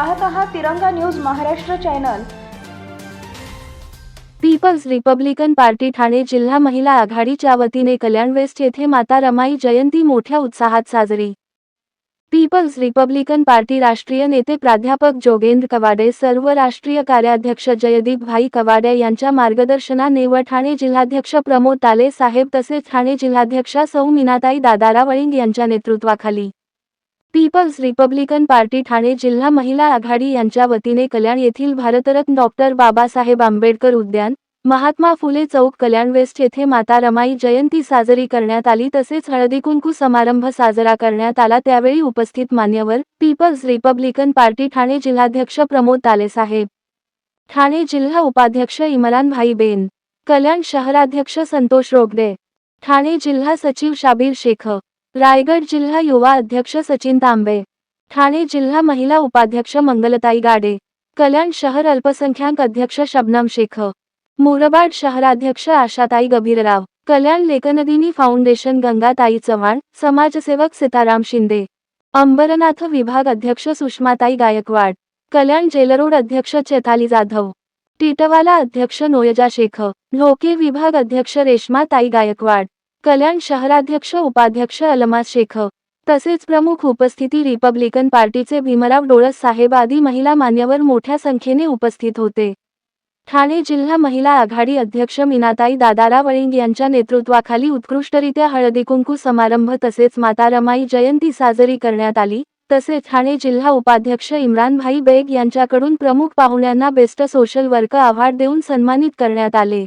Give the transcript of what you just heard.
पाहत आहात Tiranga news Maharashtra channel. People's Republican Party Thane जिल्हा महिला आघाडीच्या वतीने कल्याण वेस्ट येथे माता रमाई जयंती मोठ्या उत्साहात साजरी. पीपल्स रिपब्लिकन पार्टी राष्ट्रीय नेते प्राध्यापक जोगेंद्र कवाडे सर्व राष्ट्रीय कार्याध्यक्ष जयदीप भाई कवाडे यांच्या मार्गदर्शनाने व ठाणे जिल्हाध्यक्ष प्रमोद ताले साहेब तसेच ठाणे जिल्हाध्यक्षा सौ मीनाताई दादारा वळिंग यांच्या नेतृत्वाखाली. पीपल्स रिपब्लिकन पार्टी ठाणे जिल्हा महिला आघाडी यांच्या वतीने कल्याण येथील भारतरत्न डॉक्टर बाबासाहेब आंबेडकर उद्यान महात्मा फुले चौक कल्याण वेस्ट येथे माता रमाई जयंती साजरी करण्यात आली. तसेच हळदीकुंकू समारंभ साजरा करण्यात आला. त्यावेळी उपस्थित मान्यवर पीपल्स रिपब्लिकन पार्टी ठाणे जिल्हाध्यक्ष प्रमोद तालेसाहेब ठाणे जिल्हा उपाध्यक्ष इमरान भाई बेन कल्याण शहराध्यक्ष संतोष रोगडे ठाणे जिल्हा सचिव शाबीर शेख रायगड जिल्हा युवा अध्यक्ष सचिन तांबे ठाणे जिल्हा महिला उपाध्यक्ष मंगलताई गाडे कल्याण शहर अल्पसंख्याक अध्यक्ष शबनम शेख मुरबाड शहराध्यक्ष आशाताई गभीरराव कल्याण लेखनदिनी फाउंडेशन गंगाताई चव्हाण समाजसेवक सीताराम शिंदे अंबरनाथ विभाग अध्यक्ष सुषमाताई गायकवाड कल्याण जेलरोड अध्यक्ष चेताली जाधव टिटवाला अध्यक्ष नोयजा शेख ढोके विभाग अध्यक्ष रेश्माताई गायकवाड कल्याण शहराध्यक्ष उपाध्यक्ष अलमास शेख. तसेच प्रमुख उपस्थिती रिपब्लिकन पार्टीचे भीमराव डोळस साहेब आदी महिला मान्यवर मोठ्या संख्येने उपस्थित होते. ठाणे जिल्हा महिला आघाडी अध्यक्ष मीनाताई दादारा वळिंग यांच्या नेतृत्वाखाली उत्कृष्टरित्या हळदीकुंकू समारंभ तसेच माता रमाई जयंती साजरी करण्यात आली. तसेच ठाणे जिल्हा उपाध्यक्ष इम्रानभाई बेग यांच्याकडून प्रमुख पाहुण्यांना बेस्ट सोशल वर्क अवॉर्ड देऊन सन्मानित करण्यात आले.